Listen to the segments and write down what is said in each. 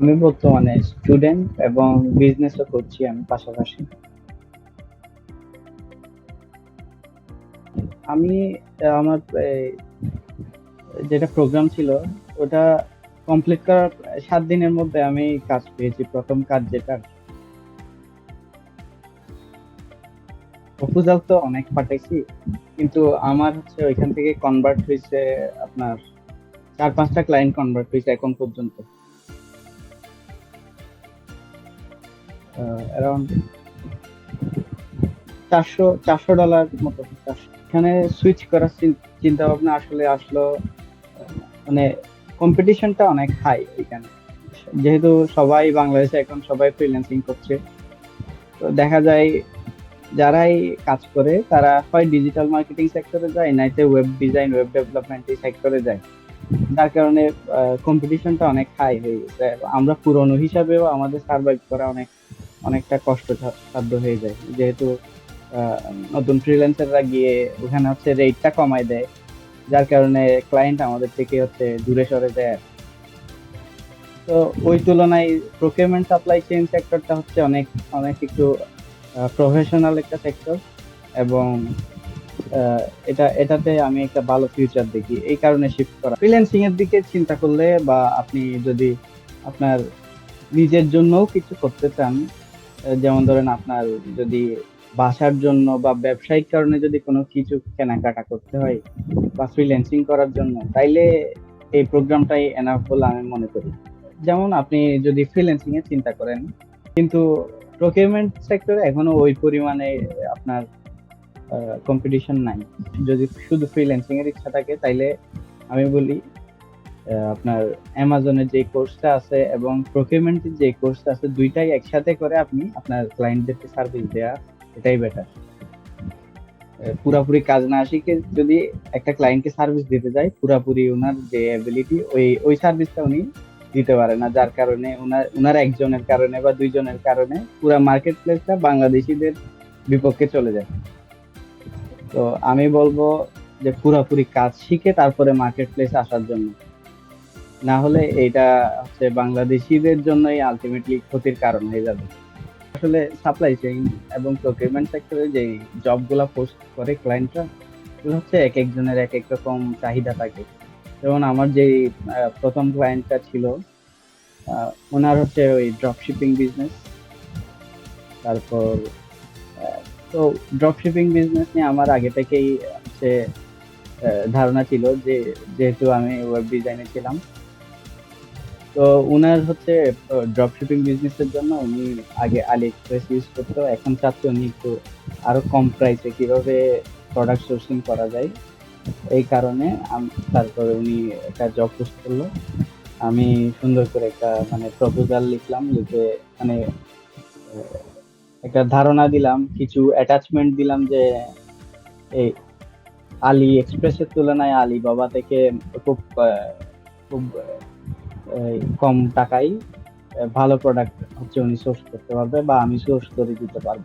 আমি বর্তমানে স্টুডেন্ট এবং বিজনেসও করছি আমি পাশাপাশি। আমি আমার যেটা প্রোগ্রাম ছিল, ওটা কমপ্লিট করার সাত দিনের মধ্যে আমি কাজ পেয়েছি, প্রথম কাজ যেটা। প্রপোজাল তো অনেক পাঠাইছি, কিন্তু আমার হচ্ছে ওইখান থেকে কনভার্ট হয়েছে আপনার চার পাঁচটা ক্লায়েন্ট কনভার্ট হয়েছে এখন পর্যন্ত। অ্যারাউন্ড চারশো চারশো ডলার মতো। এখানে সুইচ করার চিন্তা ভাবনা আসলে আসলো মানে কম্পিটিশনটা অনেক হাই এখানে। যেহেতু সবাই বাংলাদেশে এখন সবাই ফ্রিল্যান্সিং করছে, তো দেখা যায় যারাই কাজ করে, তারা হয় ডিজিটাল মার্কেটিং সেক্টরে যায়, নাইতে ওয়েব ডিজাইন ওয়েব ডেভেলপমেন্ট এই সেক্টরে যায়। যার কারণে কম্পিটিশনটা অনেক হাই হয়ে গেছে। আমরা পুরনো হিসাবেও আমাদের সার্ভাইভ করা অনেক অনেকটা কষ্ট সাধ্য হয়ে যায়। যেহেতু নতুন ফ্রিল্যান্সাররা গিয়ে ওখানে হচ্ছে রেটটা কমায় দেয়, যার কারণে ক্লায়েন্ট আমাদের থেকে হচ্ছে দূরে সরে যায় তো ওই তুলনায় প্রকিউরমেন্ট সাপ্লাই চেইন সেক্টরটা হচ্ছে অনেক অনেক একটু প্রফেশনাল একটা সেক্টর এবং এটা, এটাতে আমি একটা ভালো ফিউচার দেখি। এই কারণে শিফট করা। ফ্রিল্যান্সিং এর দিকে চিন্তা করলে বা আপনি যদি আপনার নিজের জন্যও কিছু করতে চান যেমন ধরেন আপনার যদি বাসার জন্য বা ব্যবসায়িক কারণে যদি কোনো কিছু কেনাকাটা করতে হয় বা ফ্রিল্যান্সিং করার জন্য, তাইলে এই প্রোগ্রামটাই এনাফ বলে আমি মনে করি। যেমন আপনি যদি ফ্রিল্যান্সিং এর চিন্তা করেন, কিন্তু প্রকিউরমেন্ট সেক্টরে এখনও ওই পরিমাণে আপনার কম্পিটিশন নাই। যদি শুধু ফ্রিল্যান্সিং এর ইচ্ছা থাকে, তাইলে আমি বলি আপনার অ্যামাজনের যে কোর্সটা আছে এবং প্রকিউরমেন্টের যে কোর্সটা আছে, দুইটাই একসাথে করে আপনি আপনার ক্লায়েন্টদেরকে সার্ভিস দেওয়া এটাই বেটার পুরাপুরি কাজ না শিখে যদি একটা ক্লায়েন্টকে সার্ভিস দিতে যায়, পুরাপুরি ওনার যে অ্যাবিলিটি ওই ওই সার্ভিসটা উনি দিতে পারে না। যার কারণে ওনার ওনার একজনের কারণে বা দুইজনের কারণে পুরা মার্কেট প্লেসটা বাংলাদেশিদের বিপক্ষে চলে যায়। তো আমি বলব যে পুরাপুরি কাজ শিখে তারপরে মার্কেট প্লেস আসার জন্য। না হলে এটা হচ্ছে বাংলাদেশিদের জন্যই আলটিমেটলি ক্ষতির কারণ হয়ে যাবে। আসলে সাপ্লাই চেইন এবং প্রকিউরমেন্ট সেক্টরে যে জবগুলা পোস্ট করে ক্লায়েন্টরা এগুলো হচ্ছে এক একজনের এক এক রকম চাহিদা থাকে। যেমন আমার যে প্রথম ক্লায়েন্টটা ছিল ওনার হচ্ছে ওই ড্রপশিপিং বিজনেস তারপর তো ড্রপশিপিং বিজনেস নিয়ে আমার আগে থেকেই হচ্ছে ধারণা ছিল যে, যেহেতু আমি ওয়েব ডিজাইনে ছিলাম তো উনার হচ্ছে ড্রপ শিপিং বিজনেসের জন্য উনি আগে আলি এক্সপ্রেস ইউজ করতো। এখন চাচ্ছে উনি একটু আরও কম প্রাইসে কীভাবে প্রোডাক্ট সোর্সিং করা যায়। এই কারণে তারপরে উনি একটা জব পোস্ট করল। আমি সুন্দর করে একটা মানে প্রপোজাল লিখলাম লিখে মানে একটা ধারণা দিলাম, কিছু অ্যাটাচমেন্ট দিলাম যে এই আলি এক্সপ্রেসের তুলনায় আলি বাবা থেকে খুব খুব কম টাকায় ভালো প্রোডাক্ট হচ্ছে উনি সোর্স করতে পারবে বা আমি সোর্স করে দিতে পারব।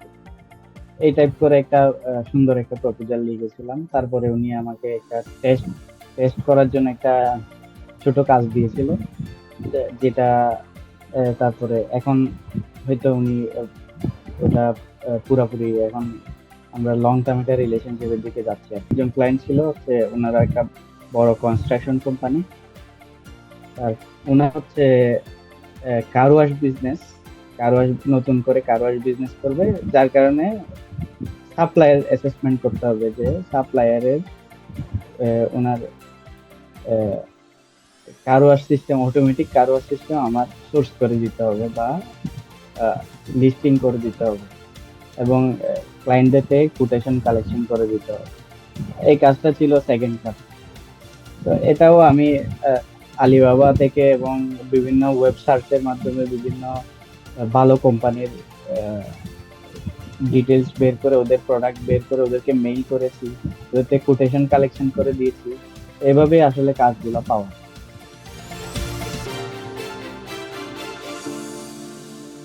এই টাইপ করে একটা সুন্দর একটা প্রপোজাল লিখেছিলাম। তারপরে উনি আমাকে একটা টেস্ট টেস্ট করার জন্য একটা ছোট কাজ দিয়েছিল। যেটা তারপরে এখন হয়তো উনি ওটা পুরাপুরি এখন আমরা লং টার্ম একটা রিলেশনশিপের দিকে যাচ্ছি। একজন ক্লায়েন্ট ছিল হচ্ছে ওনারা একটা বড় কনস্ট্রাকশন কোম্পানি আর ওনার হচ্ছে car wash business car wash নতুন করে কার ওয়াশ বিজনেস করবে, যার কারণে সাপ্লায়ার অ্যাসেসমেন্ট করতে হবে যে সাপ্লায়ারের owner car wash system automatic car wash system আমার সোর্স করে দিতে হবে বা লিস্টিং করে দিতে হবে এবং ক্লায়েন্টদের কোটেশন কালেকশন করে দিতে হবে। এই কাজটা ছিল সেকেন্ড কাজ তো এটাও আমি আলিবাবা থেকে এবং বিভিন্ন ওয়েব সার্চের মাধ্যমে বিভিন্ন ভালো কোম্পানির ডিটেলস বের করে ওদের প্রোডাক্ট বের করে ওদেরকে মেইল করেছি, ওদেরকে কোটেশন কালেকশন করে দিয়েছি। এভাবেই আসলে কাজগুলো পাওয়া